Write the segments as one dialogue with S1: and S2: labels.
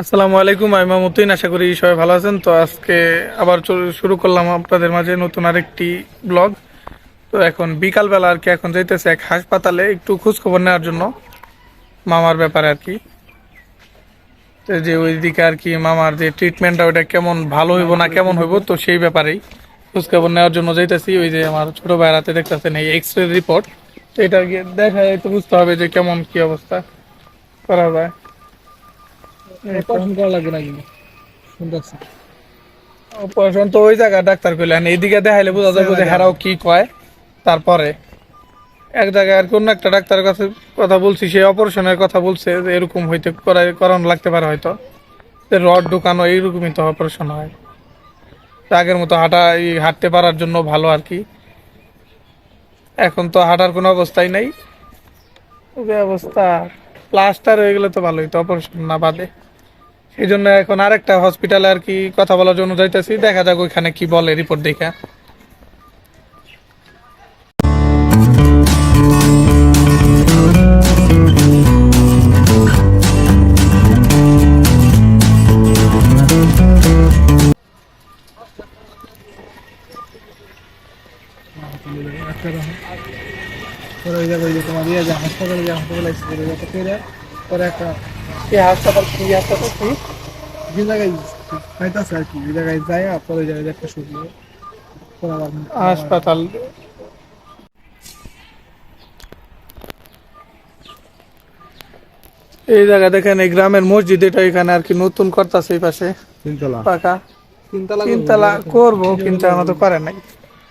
S1: আসসালামু আলাইকুম, আমি মামুদ্দিন, আশা করি সবাই ভালো আছেন। তো আজকে আবার শুরু করলাম আপনাদের মাঝে নতুন আরেকটি ব্লগ। তো এখন বিকালবেলা আর কি, এখন যাইতেছে এক হাসপাতালে একটু খোঁজখবর নেওয়ার জন্য, মামার ব্যাপারে আর কি। তো যে ওইদিকে আর কি মামার যে ট্রিটমেন্টটা ওইটা কেমন ভালো হইব না কেমন হইব, তো সেই ব্যাপারেই খোঁজখবর নেওয়ার জন্য যাইতেছি। ওই যে আমার ছোট ভাইয়ের হাতে দেখতেছেন এই এক্স রে রিপোর্ট তো এটা দেখা যায় তো বুঝতে হবে যে কেমন কি অবস্থা করা যায়।
S2: অপারেশন করা লাগবে নাকি? শুনতেছি।
S1: অপারেশন তো ওই জায়গা ডাক্তার কইলেন এইদিকে দেখাইলে বোঝা যাবে যে হেরাও কি কয় তারপরে এক জায়গায় আর কোন একটা ডাক্তারের কাছে কথা বলছি সে অপারেশনের কথা বলছে যে এরকম হইতে করানো লাগতে পারে হয়তো। যে রড ঢুকানো এইরকমই তো অপারেশন হয়। আগের মতো হাঁটা এই হাঁটতে পারার জন্য ভালো আর কি। এখন তো হাঁটার কোনো অবস্থাই নাই। অবস্থা প্লাস্টার হয়ে গেলে তো ভালোই তো অপারেশন না বাদে। সেই জন্য এখন আরেকটা হসপিটালে আর কি কথা বলার জন্য যাইতেছি। দেখা যাক ওইখানে কি বলে রিপোর্ট দেখে।
S2: ওই জায়গায় তোমার ইয়ে যে হাসপাতালে যে হাসপাতালে একটা
S1: কি হাসপাতাল কি হাসপাতাল কি?
S2: যে জায়গায় পাইতেছে আর কি ওই জায়গায় যায় আর পরে ওই জায়গায় একটা শুকনো পরে আবার
S1: হাসপাতাল। এই জায়গা দেখেন এই গ্রামের মসজিদ এটা এখানে আর কি নতুন করতেছে এই পাশে।
S2: তিনতলা।
S1: পাকা।
S2: তিনতলা
S1: করব। কিন্তু আমার তো করে নাই।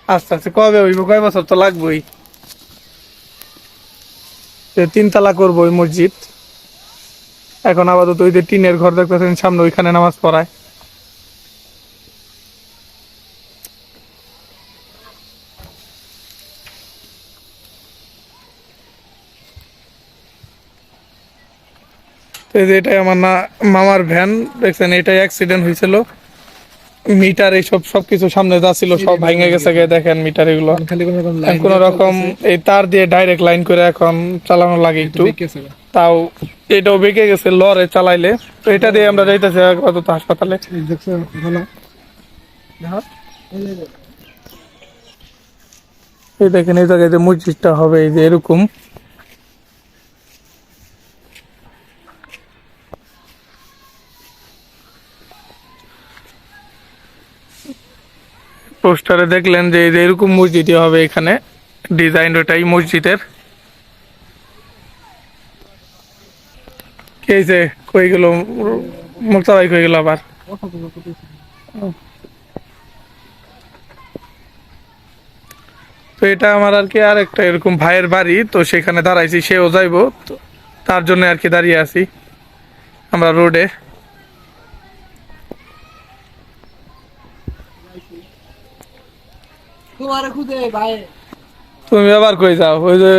S1: আস্তে আস্তে কবে হইব কয় বছর তো লাগবেই। তিনতলা করব ওই মসজিদ। এখন আপাতত ওই যে টিনের ঘর দেখতেছেন, সামনে ওইখানে নামাজ পড়ায়। এটাই আমার না মামার ভ্যান দেখছেন, এটাই অ্যাক্সিডেন্ট হয়েছিল। মিটার এইসব সবকিছু সামনে যা ছিল সব ভাঙে গেছে দেখেন মিটার এগুলো।
S2: কোনো রকম
S1: এই তার দিয়ে ডাইরেক্ট লাইন করে এখন চালানো লাগে একটু। তাও এটাও বেঁকে গেছে লরে চালাইলে। তো এটা দিয়ে আমরা যাইতেছি আপাতত হাসপাতালে।
S2: এই
S1: দেখেন এই জায়গায় যে মসজিদটা হবে এই যে এরকম। পোস্টারে দেখলেন যে এরকম মসজিদই হবে এখানে ডিজাইন ওটাই মসজিদের। কে যে কই গেল মুক্তা কই গেল আবার?
S2: তো
S1: এটা আমার আর কি আর একটা এরকম ভাইয়ের বাড়ি, তো সেখানে দাঁড়াইছি, সেও যাইবো তার জন্য আর কি দাঁড়িয়ে আছি আমরা রোডে।
S2: তোমার খুদে ভাই।
S1: তুমি আবার কই যাও? ওই যে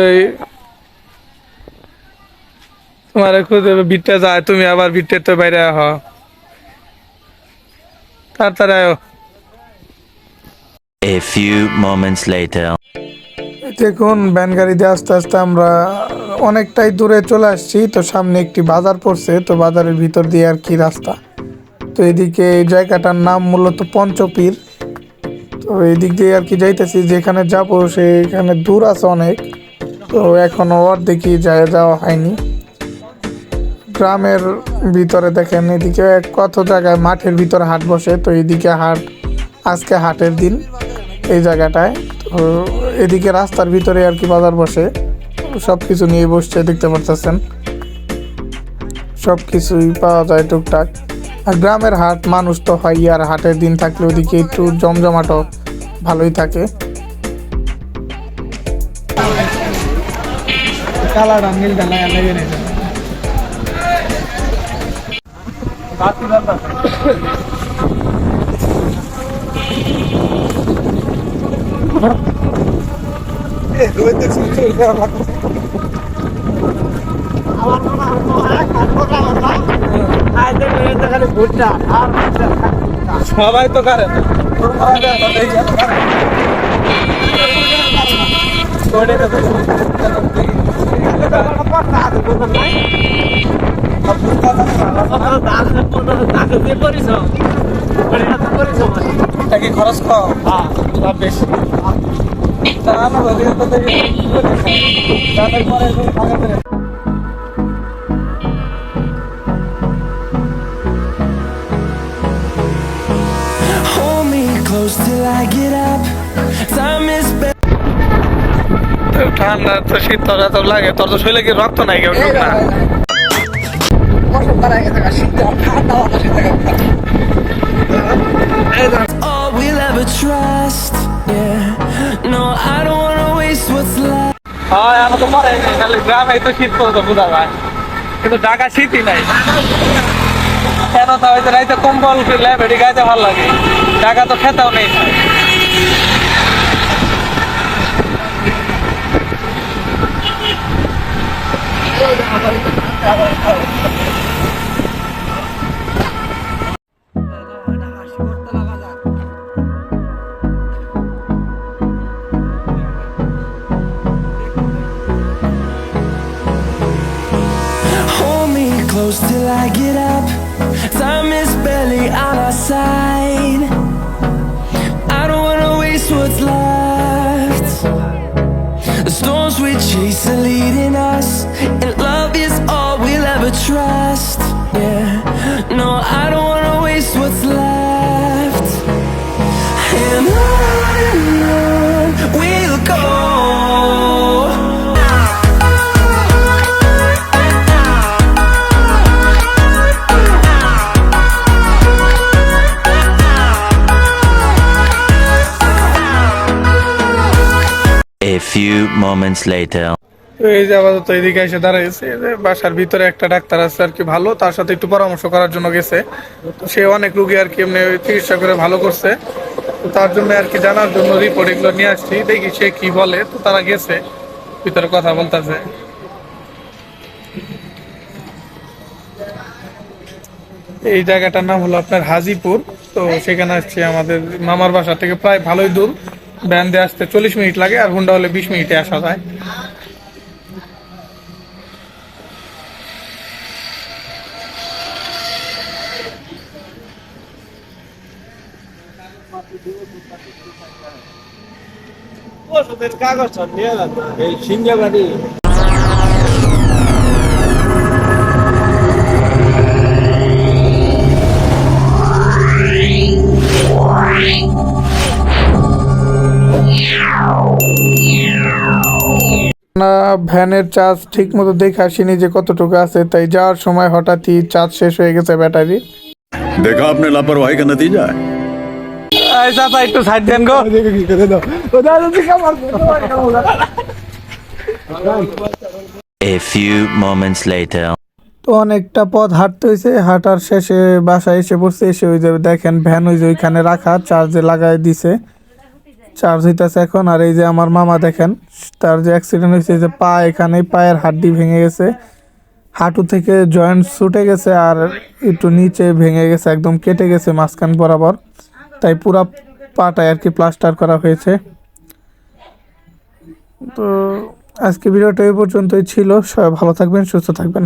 S1: তোমার খুঁজে বিটটা যায় তুমি আবার তো বাইরে তাড়াতাড়ি আয়ো।
S3: A few moments later.
S1: দেখুন ভ্যান গাড়িতে আস্তে আস্তে আমরা অনেকটাই দূরে চলে আসছি তো সামনে একটি বাজার পড়ছে তো বাজারের ভিতর দিয়ে আর কি রাস্তা। তো এদিকে এই জায়গাটার নাম মূলত পঞ্চপীর। তো এদিক দিয়ে আর কি যাইতেছি। যেখানে যাব সেখানে দূর আছে অনেক। তো এখনও অর্ধেকই যায়, যাওয়া হয়নি। গ্রামের ভিতরে দেখেন, এদিকে কত জায়গায় মাঠের ভিতরে হাট বসে। তো এদিকে হাট, আজকে হাটের দিন এই জায়গাটায়। তো এদিকে রাস্তার ভিতরে আর কি বাজার বসে। সব কিছু নিয়ে বসছে, দেখতে পারতেছেন। সব কিছুই পাওয়া যায় টুকটাক। আর গ্রামের হাট, মানুষ তো হয়, আর হাটের দিন থাকলে ওদিকে একটু জমজমাটো। ভালোই থাকে।
S2: কালার নীল ডালা লাগে না
S1: সবাই তো করে।
S2: ওটা
S1: এটা কি খরচ কম। লাভ বেশি। তা না তাদের পরে
S4: close till I get up. Time is better.
S1: তো ঠান্ডা তো শীত তোর এত লাগে তোর তো শরীরে কি রক্ত নাই কেউ না
S4: All we'll ever trust. Yeah. No, I don't wanna waste what's left.
S1: হয় আমার তো নাই, খালি গ্রামে তো শীত পড়ে তো বোঝা যায় কিন্তু ঢাকা শীতই নাই কেন তা হয়তো রাইতে কম্বল ল্যাবেটি গাইতে ভালো লাগে। টাকা তো খেতেও নেই।
S4: Hold
S3: few moments later.
S1: এই যে আপাতত এদিকে এসে দাঁড়াইছে বাসার ভিতরে একটা ডাক্তার আছে আর কি ভালো, তার সাথে একটু পরামর্শ করার জন্য গেছে। সে অনেক রুগী আর কি এমনি চিকিৎসা করে ভালো করছে। তো তার জন্য আর কি জানার জন্য রিপোর্ট এগুলো নিয়ে আসছি, দেখি সে কি বলে। তো তারা গেছে, ভিতরে কথা বলতেছে। এই জায়গাটার নাম হলো আপনার হাজিপুর। তো সেখানে আসছে আমাদের মামার বাসা থেকে প্রায় ভালোই দূর। ভ্যান দিয়ে আসতে চল্লিশ মিনিট লাগে আর হুন্ডা হলে বিশ মিনিটে আসা যায়।
S2: কাগজ নিয়ে এই সিঙ্গাবাড়ি।
S1: আপনার ভ্যানের চার্জ ঠিকমতো দেখে আসিনি যে কতটুকু আছে তাই যাওয়ার সময় হঠাৎই চার্জ শেষ হয়ে গেছে ব্যাটারি
S5: দেখা আপনি লাপরওয়াহি কা নতিজা এই
S1: চাচা একটু সাইড দেন গো।
S3: A few moments later.
S1: তো অনেকটা পথ হাঁটতে হয়েছে হাঁটার শেষে বাসায় এসে পড়ছে এসে ওই যে দেখেন ভ্যান ওই যে ওইখানে রাখা চার্জে লাগাই দিছে। চার্জ হইতেছে এখন। আর এই যে আমার মামা দেখেন, তার যে অ্যাক্সিডেন্ট হয়েছে যে পা এখানে পায়ের হাড্ডি ভেঙে গেছে। হাঁটু থেকে জয়েন্ট ছুটে গেছে আর একটু নিচে ভেঙে গেছে, একদম কেটে গেছে মাঝখান বরাবর। তাই পুরা পাটায় আর কি প্লাস্টার করা হয়েছে। তো আজকে ভিডিওটা এই পর্যন্তই ছিল। সবাই ভালো থাকবেন, সুস্থ থাকবেন।